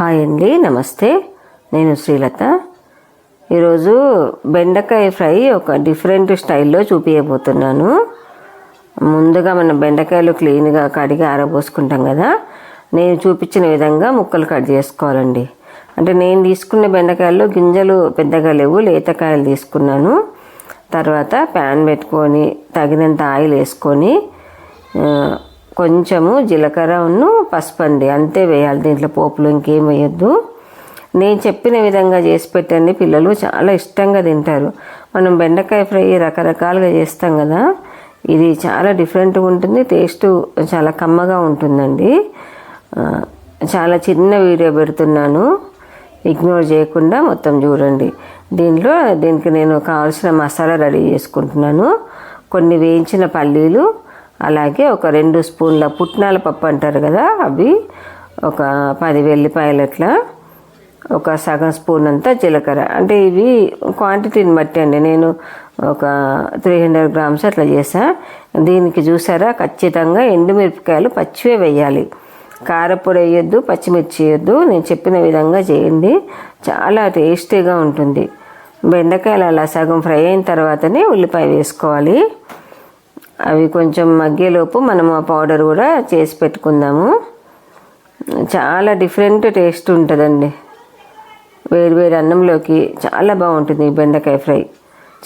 Hi అండి నమస్తే. నేను శ్రీలత. ఈరోజు బెండకాయ ఫ్రై ఒక డిఫరెంట్ స్టైల్లో చూపించబోతున్నాను ముందుగా మనం బెండకాయలు క్లీన్గా కడిగి ఆరబోసుకుంటాం కదా. నేను చూపించిన విధంగా ముక్కలు కట్ చేసుకోవాలండి. అంటే నేను తీసుకున్న బెండకాయల్లో గింజలు పెద్దగా లేవు లేతకాయలు తీసుకున్నాను. తర్వాత ప్యాన్ పెట్టుకొని తగినంత ఆయిల్ వేసుకొని కొంచెము జీలకర్రను పసుపు అండి. అంతే వేయాలి. దీంట్లో పోపులు ఇంకేం వేయొద్దు. నేను చెప్పిన విధంగా చేసి పెట్టండి. పిల్లలు చాలా ఇష్టంగా తింటారు. మనం బెండకాయ ఫ్రై రకరకాలుగా చేస్తాం కదా. ఇది చాలా డిఫరెంట్గా ఉంటుంది. టేస్ట్ చాలా కమ్మగా ఉంటుందండి. చాలా చిన్న వీడియో పెడుతున్నాను. ఇగ్నోర్ చేయకుండా మొత్తం చూడండి. దీంట్లో దీనికి నేను కావాల్సిన మసాలా రెడీ చేసుకుంటున్నాను. కొన్ని వేయించిన పల్లీలు అలాగే ఒక రెండు స్పూన్ల పుట్నాల పప్పు అంటారు కదా అవి ఒక పది వెల్లిపాయలు అట్లా ఒక సగం స్పూన్ అంతా జీలకర్ర. అంటే ఇవి క్వాంటిటీని బట్టి అండి. నేను ఒక త్రీ హండ్రెడ్ గ్రామ్స్ అట్లా చేసా. దీనికి చూసారా ఖచ్చితంగా ఎండుమిరపకాయలు పచ్చివే వేయాలి. కారపొడి వేయొద్దు పచ్చిమిర్చి వేయొద్దు. నేను చెప్పిన విధంగా చేయండి. చాలా టేస్టీగా ఉంటుంది. బెండకాయలు అలా సగం ఫ్రై అయిన తర్వాతనే ఉల్లిపాయ వేసుకోవాలి. అవి కొంచెం మగ్గేలోపు మనం ఆ పౌడర్ కూడా చేసి పెట్టుకుందాము. చాలా డిఫరెంట్ టేస్ట్ ఉంటుందండి. వేడి వేడి అన్నంలోకి చాలా బాగుంటుంది ఈ బెండకాయ ఫ్రై.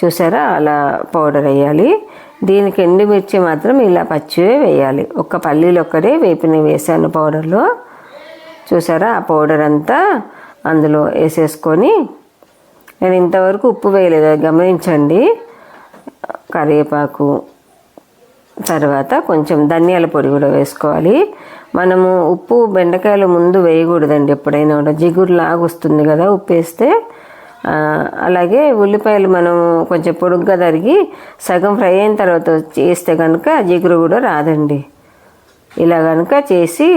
చూసారా? అలా పౌడర్ వేయాలి. దీనికి ఎండుమిర్చి మాత్రం ఇలా పచ్చివే వేయాలి. ఒక్క పల్లీలు ఒక్కడే వేపిని వేసాను పౌడర్లో. చూసారా? ఆ పౌడర్ అంతా అందులో వేసేసుకొని నేను ఇంతవరకు ఉప్పు వేయలేదు. గమనించండి. కరివేపాకు తర్వాత కొంచెం ధనియాల పొడి కూడా వేసుకోవాలి. మనము ఉప్పు బెండకాయలు ముందు వేయకూడదండి ఎప్పుడైనా కూడా. జిగురు లాగా వస్తుంది కదా ఉప్పు వేస్తే. అలాగే ఉల్లిపాయలు మనం కొంచెం పొడుగ్గా తరిగి సగం ఫ్రై అయిన తర్వాత చేస్తే కనుక జిగురు కూడా రాదండి. ఇలా కనుక చేసి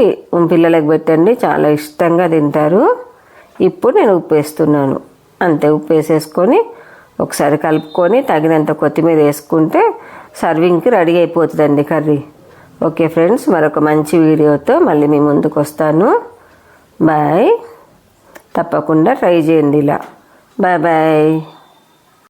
పిల్లలకు పెట్టండి. చాలా ఇష్టంగా తింటారు. ఇప్పుడు నేను ఉప్పు వేస్తున్నాను. అంతే ఉప్పు వేసేసుకొని ఒకసారి కలుపుకొని తగినంత కొత్తిమీర వేసుకుంటే సర్వింగ్కి రెడీ అయిపోతుందండి కర్రీ. ఓకే ఫ్రెండ్స్ మరొక మంచి వీడియోతో మళ్ళీ మీ ముందుకు వస్తాను. బాయ్. తప్పకుండా ట్రై చేయండి ఇలా. Bye bye.